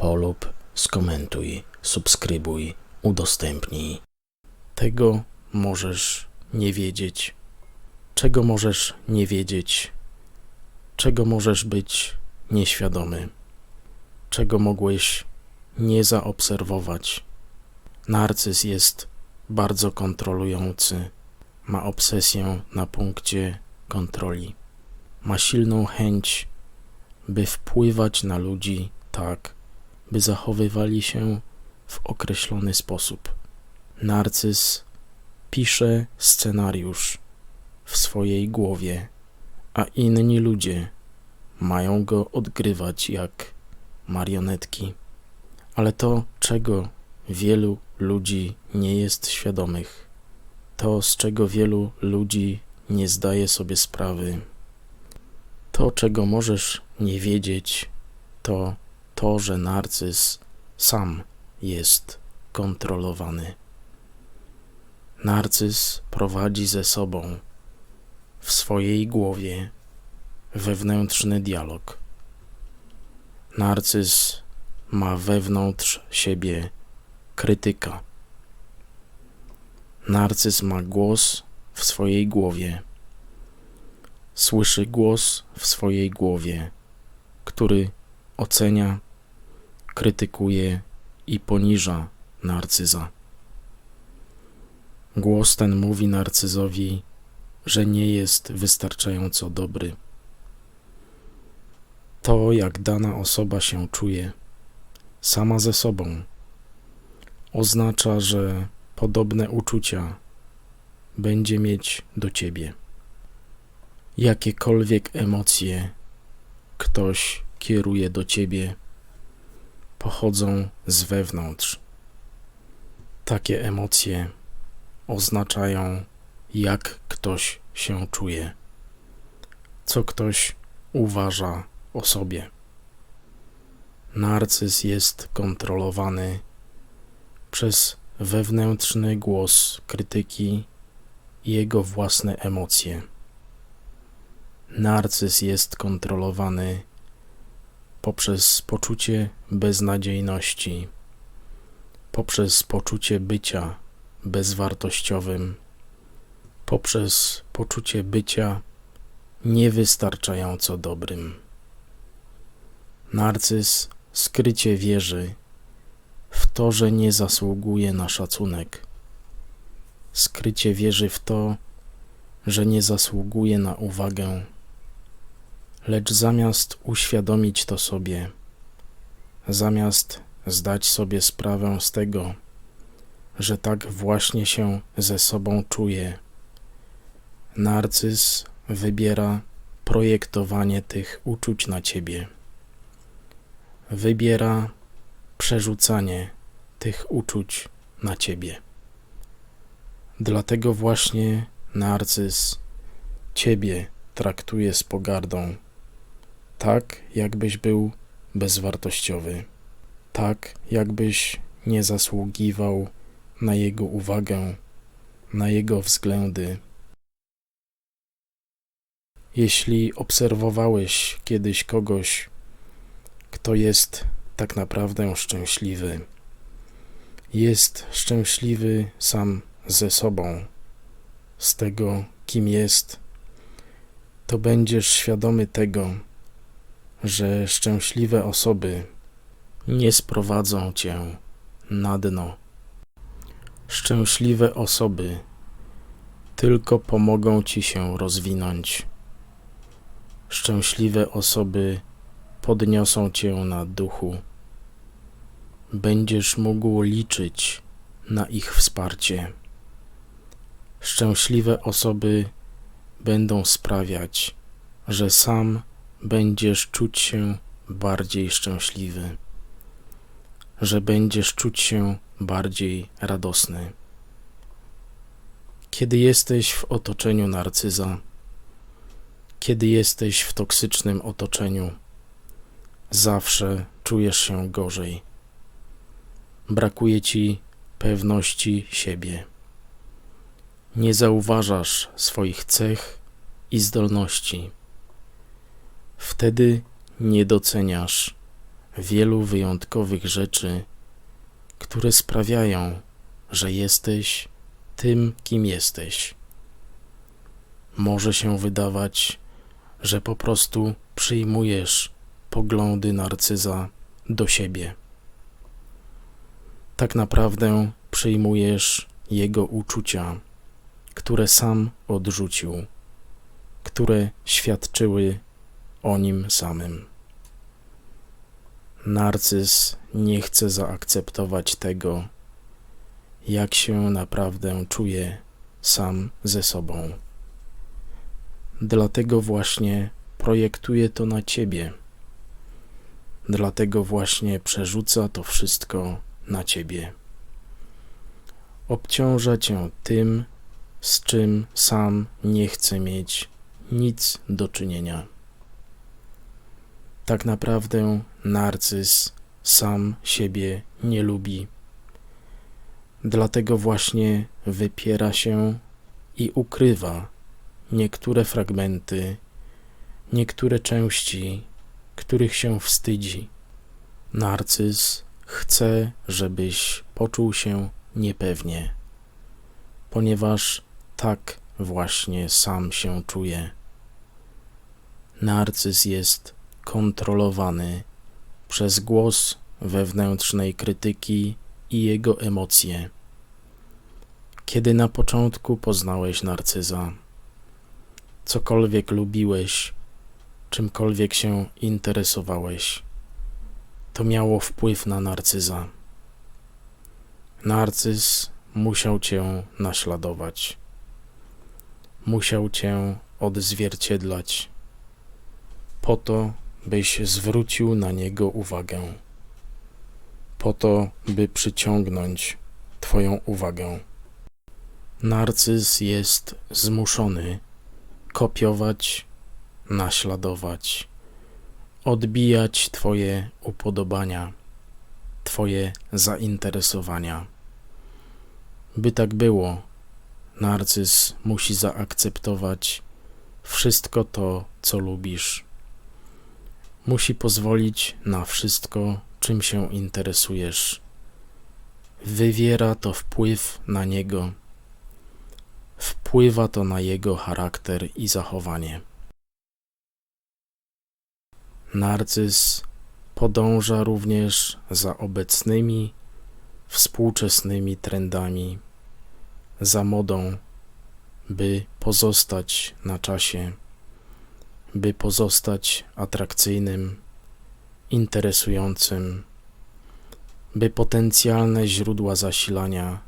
polub, skomentuj, subskrybuj, udostępnij. Tego możesz nie wiedzieć. Czego możesz nie wiedzieć? Czego możesz być nieświadomy? Czego mogłeś nie zaobserwować? Narcyz jest bardzo kontrolujący. Ma obsesję na punkcie kontroli. Ma silną chęć, by wpływać na ludzi tak, by zachowywali się w określony sposób. Narcyz pisze scenariusz w swojej głowie, a inni ludzie mają go odgrywać jak marionetki. Ale to, czego wielu ludzi nie jest świadomych, to, z czego wielu ludzi nie zdaje sobie sprawy, to, czego możesz nie wiedzieć, to to, że narcyz sam jest kontrolowany. Narcyz prowadzi ze sobą w swojej głowie wewnętrzny dialog. Narcyz ma wewnątrz siebie krytyka. Narcyz ma głos w swojej głowie. Słyszy głos w swojej głowie, który ocenia, krytykuje i poniża narcyza. Głos ten mówi narcyzowi, że nie jest wystarczająco dobry. To, jak dana osoba się czuje, sama ze sobą, oznacza, że podobne uczucia będzie mieć do ciebie. Jakiekolwiek emocje ktoś kieruje do ciebie, pochodzą z wewnątrz. Takie emocje oznaczają, jak ktoś się czuje, co ktoś uważa o sobie. Narcyz jest kontrolowany przez wewnętrzny głos krytyki i jego własne emocje. Narcyz jest kontrolowany poprzez poczucie beznadziejności, poprzez poczucie bycia bezwartościowym, poprzez poczucie bycia niewystarczająco dobrym. Narcyz skrycie wierzy w to, że nie zasługuje na szacunek. Skrycie wierzy w to, że nie zasługuje na uwagę Lecz zamiast uświadomić to sobie, zamiast zdać sobie sprawę z tego, że tak właśnie się ze sobą czuje, narcyz wybiera projektowanie tych uczuć na ciebie. Wybiera przerzucanie tych uczuć na ciebie. Dlatego właśnie narcyz ciebie traktuje z pogardą tak jakbyś był bezwartościowy, tak jakbyś nie zasługiwał na jego uwagę, na jego względy. Jeśli obserwowałeś kiedyś kogoś, kto jest tak naprawdę szczęśliwy, jest szczęśliwy sam ze sobą, z tego, kim jest, to będziesz świadomy tego, że szczęśliwe osoby nie sprowadzą cię na dno. Szczęśliwe osoby tylko pomogą ci się rozwinąć. Szczęśliwe osoby podniosą cię na duchu. Będziesz mógł liczyć na ich wsparcie. Szczęśliwe osoby będą sprawiać, że sam będziesz czuć się bardziej szczęśliwy. że będziesz czuć się bardziej radosny. Kiedy jesteś w otoczeniu narcyza, kiedy jesteś w toksycznym otoczeniu, zawsze czujesz się gorzej. Brakuje ci pewności siebie. Nie zauważasz swoich cech i zdolności. Wtedy nie doceniasz wielu wyjątkowych rzeczy, które sprawiają, że jesteś tym, kim jesteś. Może się wydawać, że po prostu przyjmujesz poglądy narcyza do siebie. Tak naprawdę przyjmujesz jego uczucia, które sam odrzucił, które świadczyły o nim samym. Narcyz nie chce zaakceptować tego, jak się naprawdę czuje sam ze sobą. Dlatego właśnie projektuje to na ciebie. Dlatego właśnie przerzuca to wszystko na ciebie. Obciąża cię tym, z czym sam nie chce mieć nic do czynienia. Tak naprawdę narcyz sam siebie nie lubi. Dlatego właśnie wypiera się i ukrywa niektóre fragmenty, niektóre części, których się wstydzi. Narcyz chce, żebyś poczuł się niepewnie, ponieważ tak właśnie sam się czuje. Narcyz jest kontrolowany przez głos wewnętrznej krytyki i jego emocje. Kiedy na początku poznałeś narcyza, cokolwiek lubiłeś, czymkolwiek się interesowałeś, to miało wpływ na narcyza. Narcyz musiał cię naśladować, musiał cię odzwierciedlać, po to, byś zwrócił na niego uwagę, po to, by przyciągnąć Twoją uwagę. Narcyz jest zmuszony kopiować, naśladować, odbijać Twoje upodobania, Twoje zainteresowania. By tak było, narcyz musi zaakceptować wszystko to, co lubisz musi pozwolić na wszystko, czym się interesujesz. Wywiera to wpływ na niego, wpływa to na jego charakter i zachowanie. Narcyz podąża również za obecnymi, współczesnymi trendami, za modą, by pozostać na czasie by pozostać atrakcyjnym, interesującym, by potencjalne źródła zasilania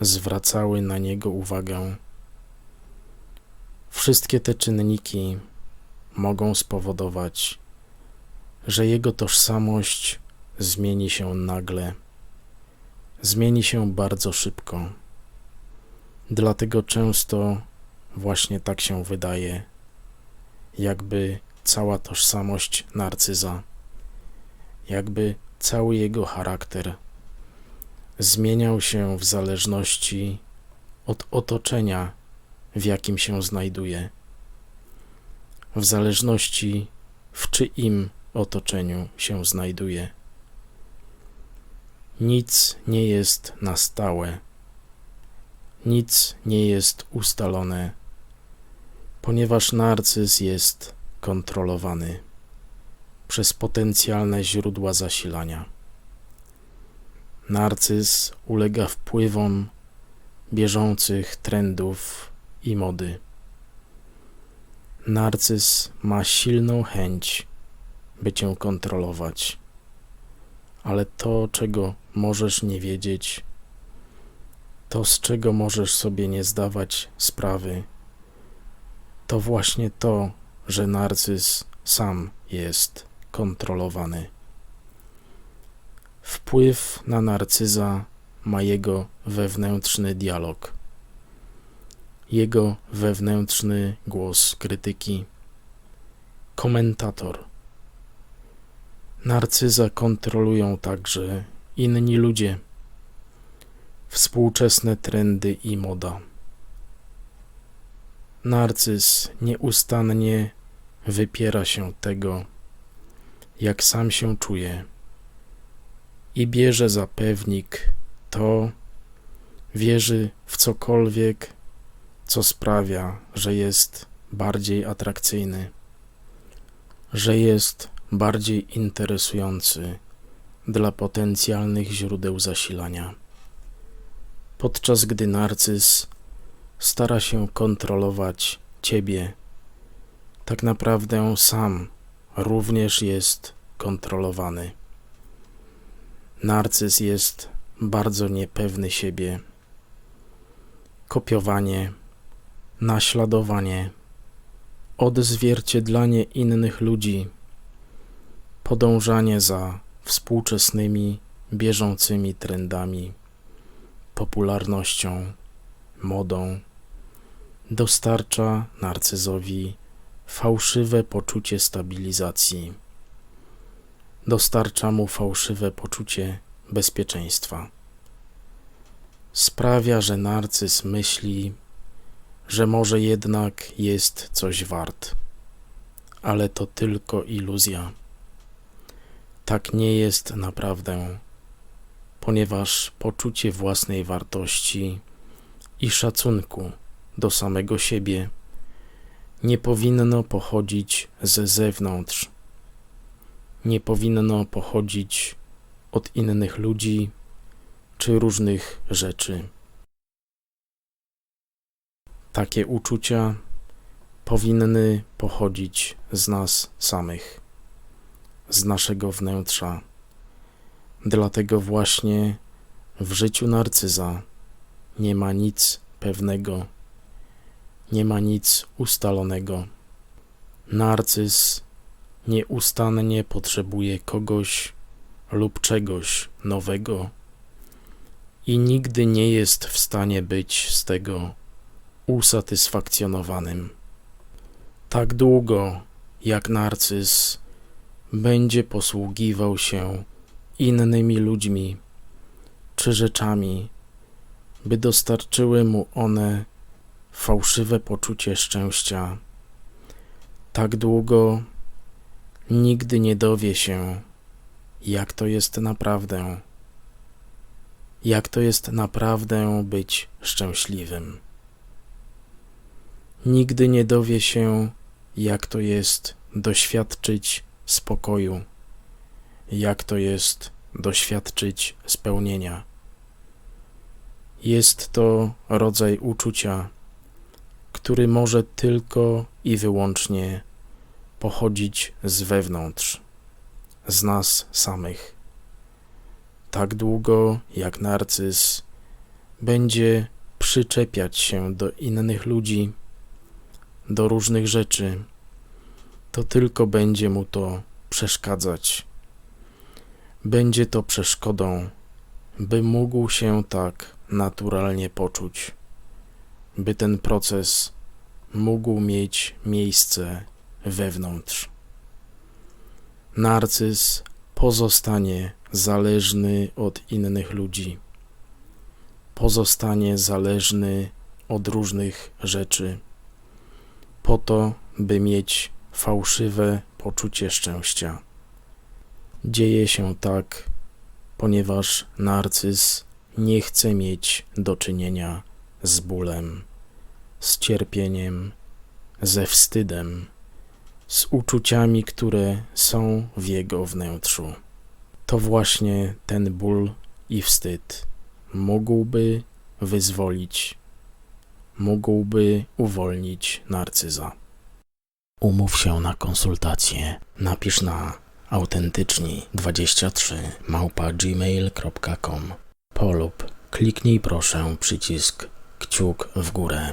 zwracały na niego uwagę. Wszystkie te czynniki mogą spowodować, że jego tożsamość zmieni się nagle, zmieni się bardzo szybko. Dlatego często właśnie tak się wydaje jakby cała tożsamość narcyza, jakby cały jego charakter zmieniał się w zależności od otoczenia, w jakim się znajduje, w zależności w czyim otoczeniu się znajduje. Nic nie jest na stałe, nic nie jest ustalone ponieważ narcyz jest kontrolowany przez potencjalne źródła zasilania. Narcyz ulega wpływom bieżących trendów i mody. Narcyz ma silną chęć, by cię kontrolować, ale to, czego możesz nie wiedzieć, to, z czego możesz sobie nie zdawać sprawy, to właśnie to, że narcyz sam jest kontrolowany. Wpływ na narcyza ma jego wewnętrzny dialog, jego wewnętrzny głos krytyki. Komentator. Narcyza kontrolują także inni ludzie, współczesne trendy i moda. Narcyz nieustannie wypiera się tego, jak sam się czuje i bierze za pewnik to, wierzy w cokolwiek, co sprawia, że jest bardziej atrakcyjny, że jest bardziej interesujący dla potencjalnych źródeł zasilania. Podczas gdy narcyz stara się kontrolować ciebie, tak naprawdę sam również jest kontrolowany. Narcyz jest bardzo niepewny siebie. Kopiowanie, naśladowanie, odzwierciedlanie innych ludzi, podążanie za współczesnymi, bieżącymi trendami, popularnością, modą, dostarcza narcyzowi fałszywe poczucie stabilizacji dostarcza mu fałszywe poczucie bezpieczeństwa. Sprawia, że narcyz myśli, że może jednak jest coś wart, ale to tylko iluzja. Tak nie jest naprawdę, ponieważ poczucie własnej wartości i szacunku do samego siebie nie powinno pochodzić ze zewnątrz, nie powinno pochodzić od innych ludzi czy różnych rzeczy. Takie uczucia powinny pochodzić z nas samych, z naszego wnętrza. Dlatego właśnie w życiu narcyza nie ma nic pewnego, nie ma nic ustalonego. Narcyz nieustannie potrzebuje kogoś lub czegoś nowego i nigdy nie jest w stanie być z tego usatysfakcjonowanym. Tak długo jak narcyz będzie posługiwał się innymi ludźmi czy rzeczami, by dostarczyły mu one fałszywe poczucie szczęścia, tak długo nigdy nie dowie się, jak to jest naprawdę, jak to jest naprawdę być szczęśliwym. Nigdy nie dowie się, jak to jest doświadczyć spokoju, jak to jest doświadczyć spełnienia. Jest to rodzaj uczucia, który może tylko i wyłącznie pochodzić z wewnątrz, z nas samych. Tak długo jak narcyz będzie przyczepiać się do innych ludzi, do różnych rzeczy, to tylko będzie mu to przeszkadzać. Będzie to przeszkodą, by mógł się tak naturalnie poczuć, by ten proces mógł mieć miejsce wewnątrz. Narcyz pozostanie zależny od innych ludzi, pozostanie zależny od różnych rzeczy, po to, by mieć fałszywe poczucie szczęścia. Dzieje się tak, ponieważ narcyz nie chce mieć do czynienia z bólem, z cierpieniem, ze wstydem z uczuciami, które są w jego wnętrzu. To właśnie ten ból i wstyd mógłby wyzwolić, mógłby uwolnić narcyza. Umów się na konsultację. Napisz na autentyczni23 małpa gmail.com polub. Kliknij proszę przycisk kciuk w górę